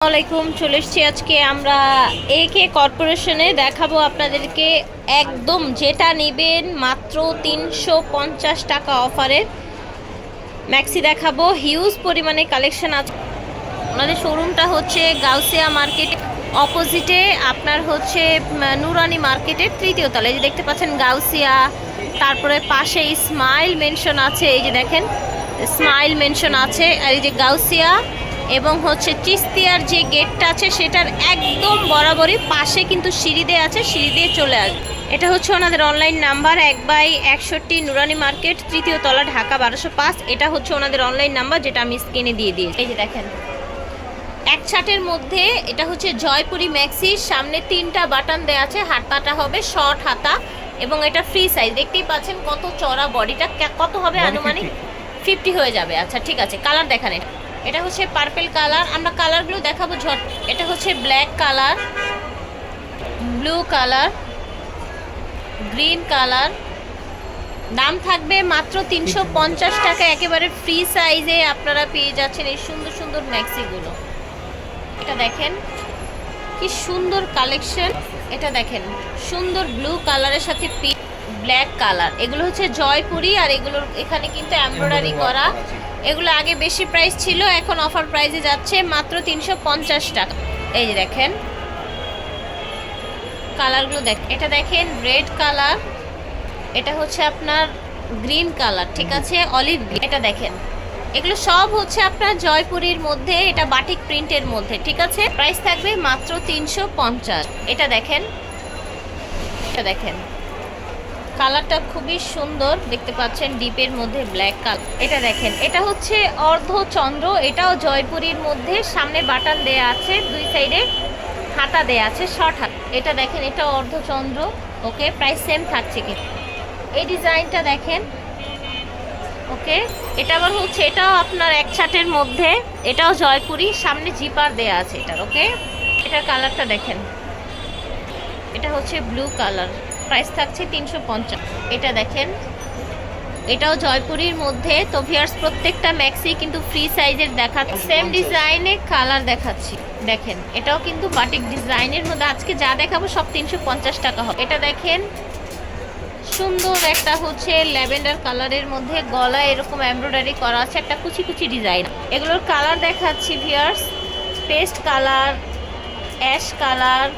আসসালামাইকুম চলে এসছি আজকে আমরা এ কে কর্পোরেশনে দেখাবো আপনাদেরকে একদম যেটা নেবেন মাত্র তিনশো পঞ্চাশ টাকা অফারের ম্যাক্সি দেখাবো হিউজ পরিমাণে কালেকশন আছে ওনাদের শোরুমটা হচ্ছে গাউসিয়া মার্কেট অপোজিটে আপনার হচ্ছে নুরানি মার্কেটের তৃতীয় তলায়। যে দেখতে পাচ্ছেন গাউসিয়া তারপরে পাশে স্মাইল মেনশন আছে। এই যে দেখেন স্মাইল মেনশন আছে। আর এই যে গাউসিয়া এবং হচ্ছে চিস্তিয়ার যে গেটটা আছে সেটার একদম বরাবরই পাশে কিন্তু সিঁড়ি দিয়ে আছে সিঁড়ি দিয়ে চলে আসবে এটা হচ্ছে ওনাদের অনলাইন নাম্বার এক বাই একষট্টি নুরানি মার্কেট তৃতীয় তলা ঢাকা বারোশো পাঁচ। এটা হচ্ছে ওনাদের অনলাইন নাম্বার যেটা আমি স্ক্রিনে দিয়ে দিয়েছি। এই যে দেখেন। এক ছাটের মধ্যে এটা হচ্ছে জয়পুরি ম্যাক্সির সামনে তিনটা বাটন দেওয়া আছে হাতাটা হবে শর্ট হাতা এবং এটা ফ্রি সাইজ দেখতেই পাচ্ছেন কত চড়া বডিটা কত হবে আনুমানিক? ফিফটি হয়ে যাবে। আচ্ছা ঠিক আছে। কালার দেখান এটা। এটা হচ্ছে পার্পেল কালার আমরা কালারগুলো দেখাবো ঝট এটা হচ্ছে black colour blue colour green colour দাম থাকবে মাত্র তিনশো পঞ্চাশ টাকা একেবারে ফ্রি সাইজে আপনারা পেয়ে যাচ্ছেন এই সুন্দর সুন্দর ম্যাক্সিগুলো এটা দেখেন কি সুন্দর কালেকশন এটা দেখেন সুন্দর ব্লু কালারের সাথে ব্ল্যাক কালার এগুলো হচ্ছে জয়পুরি আর এগুলোর এখানে কিন্তু এমব্রয়ডারি করা এগুলো আগে বেশি প্রাইস ছিল, এখন অফার প্রাইসে যাচ্ছে মাত্র তিনশো পঞ্চাশ টাকা। এই যে দেখেন কালারগুলো দেখ, এটা দেখেন রেড কালার এটা হচ্ছে আপনার গ্রিন কালার ঠিক আছে? অলিভ গ্রিন এটা দেখেন। এগুলো সব হচ্ছে আপনার জয়পুরীর মধ্যে, এটা বাটিক প্রিন্টের মধ্যে, ঠিক আছে? প্রাইস থাকবে মাত্র তিনশো পঞ্চাশ। এটা দেখেন এটা দেখেন। কালারটা খুবই সুন্দর। দেখতে পাচ্ছেন ডিপের মধ্যে ব্ল্যাক কালার। এটা দেখেন, এটা হচ্ছে অর্ধচন্দ্র, এটাও জয়পুরীর মধ্যে। সামনে বাটন দেয়া আছে, দুই সাইডে হাতা দেয়া আছে, শর্ট হাত। এটা দেখেন, এটা অর্ধচন্দ্র। ওকে প্রাইস সেম থাকছে কিন্তু। এই ডিজাইনটা দেখেন, ওকে। এটা আবার হচ্ছে, এটাও আপনার এক ছাটের মধ্যে। এটাও জয়পুরি, সামনে জিপার দেয়া আছে এটার, ওকে। এটার কালারটা দেখেন। এটা হচ্ছে ব্লু কালার। প্রাইস থাকছে তিনশো পঞ্চাশ। এটা দেখেন। এটাও জয়পুরীর মধ্যে। তো ভিয়ার্স প্রত্যেকটা ম্যাক্সি কিন্তু ফ্রি সাইজের দেখাচ্ছে। সেম ডিজাইনে কালার দেখাচ্ছি। দেখেন এটাও কিন্তু বাটিক ডিজাইনের মধ্যে। আজকে যা দেখাবো সব তিনশো পঞ্চাশ টাকা হবে। এটা দেখেন সুন্দর একটা হচ্ছে ল্যাভেন্ডার কালারের মধ্যে গলায় এরকম এমব্রয়ডারি করা আছে একটা কুচি কুচি ডিজাইন। এগুলোর কালার দেখাচ্ছি ভিয়ার্স পেস্ট কালার অ্যাশ কালার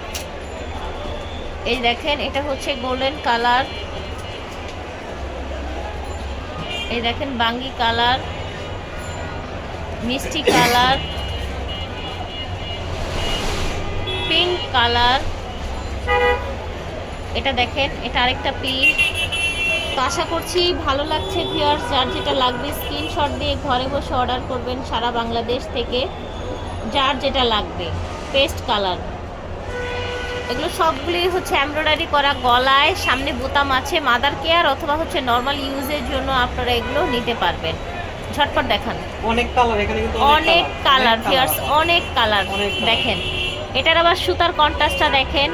এই দেখেন, এটা হচ্ছে গোল্ডেন কালার এই দেখেন, বাঙ্গি কালার মিষ্টি কালার পিঙ্ক কালার এটা দেখেন, এটা আরেকটা পিঙ্ক তো আশা করছি ভালো লাগছে ভিউয়ার্স যার যেটা লাগবে স্ক্রিনশট দিয়ে ঘরে বসে অর্ডার করবেন সারা বাংলাদেশ থেকে, যার যেটা লাগবে পেস্ট কালার এগুলো সবগুলোই হচ্ছে এমব্রয়ডারি করা গলায় সামনে বোতাম আছে মাদার কেয়ার অথবা হচ্ছে নর্মাল ইউজের জন্য আপনারা এগুলো নিতে পারবেন। ঝটপট দেখান। অনেক কালার এখানে কিন্তু অনেক কালার ভিউয়ার্স অনেক কালার দেখেন। এটার আবার সুতার কন্ট্রাস্টটা দেখেন।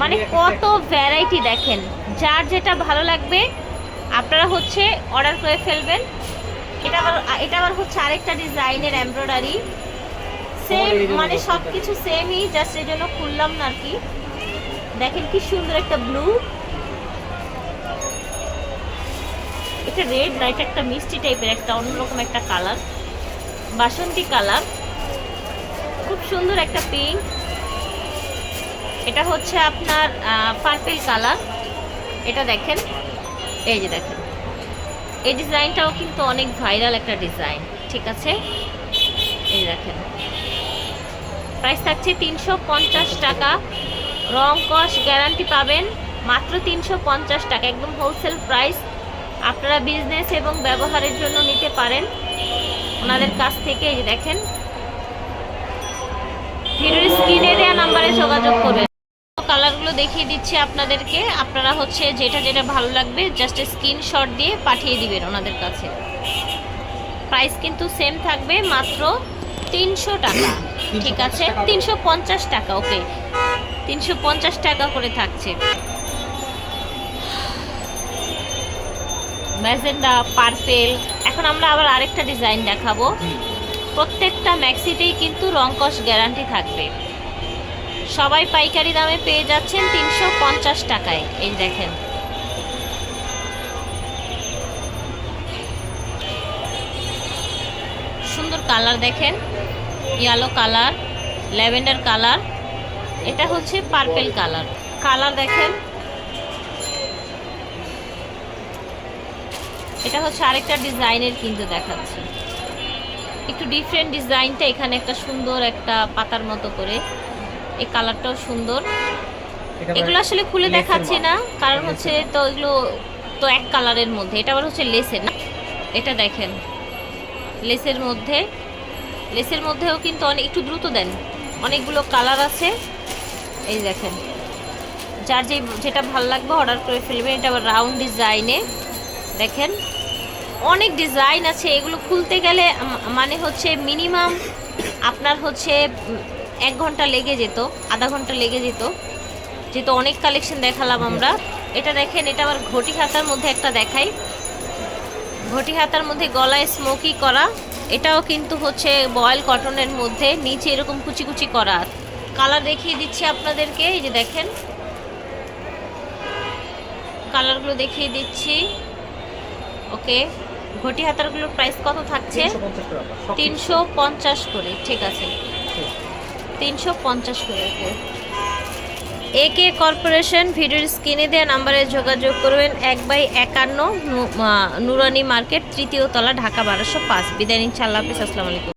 মানে কত ভ্যারাইটি দেখেন। যার যেটা ভালো লাগবে আপনারা হচ্ছে অর্ডার করে ফেলবেন। এটা আবার এটা আবার হচ্ছে আরেকটা ডিজাইনের এমব্রয়ডারি সেম মানে সব কিছু সেমই জাস্ট এই জন্য খুললাম না আর কি। দেখেন কি সুন্দর একটা ব্লু এটা রেড না, এটা একটা মিষ্টি টাইপের একটা, অন্যরকম একটা কালার বাসন্তী কালার খুব সুন্দর একটা পিঙ্ক এটা হচ্ছে আপনার পার্পেল কালার এটা দেখেন। এই যে দেখেন। এই ডিজাইনটাও কিন্তু অনেক ভাইরাল একটা ডিজাইন, ঠিক আছে? এই দেখেন। প্রাইস থাকছে তিনশো পঞ্চাশ টাকা। রং কস গ্যারান্টি পাবেন মাত্র তিনশো পঞ্চাশ টাকা। একদম হোলসেল প্রাইস আপনারা বিজনেস এবং ব্যবহারের জন্য নিতে পারেন। ওনাদের কাছ থেকে এই দেখেন। ভিডিওর স্ক্রিনে দেওয়া নাম্বারে যোগাযোগ করবেন। কালারগুলো দেখিয়ে দিচ্ছি আপনাদেরকে। আপনারা হচ্ছে যেটা যেটা ভালো লাগবে জাস্ট স্ক্রিনশট দিয়ে পাঠিয়ে দিবেন ওনাদের কাছে। প্রাইস কিন্তু সেম থাকবে মাত্র তিনশো টাকা। ঠিক আছে? তিনশো পঞ্চাশ টাকা ওকে তিনশো পঞ্চাশ টাকা করে থাকছে। ম্যাজেন্ডা পার্পেল এখন আমরা আবার আরেকটা ডিজাইন দেখাবো। প্রত্যেকটা ম্যাক্সিতেই কিন্তু রংকশ গ্যারান্টি থাকবে। সবাই পাইকারি দামে পেয়ে যাচ্ছেন তিনশো পঞ্চাশ টাকায়। এই দেখেন। সুন্দর কালার দেখেন। Yellow colour lavender colour. এটা হচ্ছে পার্পেল কালার কালার দেখেন। এটা হচ্ছে আরেকটা ডিজাইনের কিন্তু দেখাচ্ছি। একটু ডিফারেন্ট ডিজাইনটা এখানে একটা সুন্দর একটা পাতার মতো করে। এই কালারটাও সুন্দর। এগুলো আসলে খুলে দেখাচ্ছি না কারণ হচ্ছে তো এগুলো তো এক কালারের মধ্যে। এটা আবার হচ্ছে লেসের না। এটা দেখেন। লেসের মধ্যে। লেসের মধ্যেও কিন্তু অনেক একটু দ্রুত দেন। অনেকগুলো কালার আছে। এই দেখেন। যার যে যেটা ভালো লাগবে অর্ডার করে ফেলবেন এটা আবার রাউন্ড ডিজাইনে দেখেন, অনেক ডিজাইন আছে। এগুলো খুলতে গেলে মানে হচ্ছে মিনিমাম আপনার হচ্ছে এক ঘণ্টা লেগে যেত, আধা ঘণ্টা লেগে যেত। যেহেতু অনেক কালেকশন দেখালাম আমরা। এটা দেখেন, এটা আবার ঘটি হাতার মধ্যে একটা দেখাই। ঘটি হাতার মধ্যে গলায় স্মোকি করা। এটাও কিন্তু হচ্ছে বয়েল কটনের মধ্যে, নিচে এরকম কুচি কুচি করা। কালার দেখিয়ে দিচ্ছি আপনাদেরকে এই যে দেখেন। কালারগুলো দেখিয়ে দিচ্ছি। ওকে ঘটি হাতারগুলোর প্রাইস কত থাকছে? 350 টাকা সব তিনশো পঞ্চাশ করে ঠিক আছে। তিনশো পঞ্চাশ করে ওকে। একে কর্পোরেশন ভিডিওর স্ক্রিনে দেওয়া নাম্বারে যোগাযোগ করবেন। এক বাই একান্ন নুরানি মার্কেট তৃতীয় তলা ঢাকা বারোশো পাঁচ। বিদায় নিচ্ছি আল্লাহ হাফিজ আসসালামু আলাইকুম।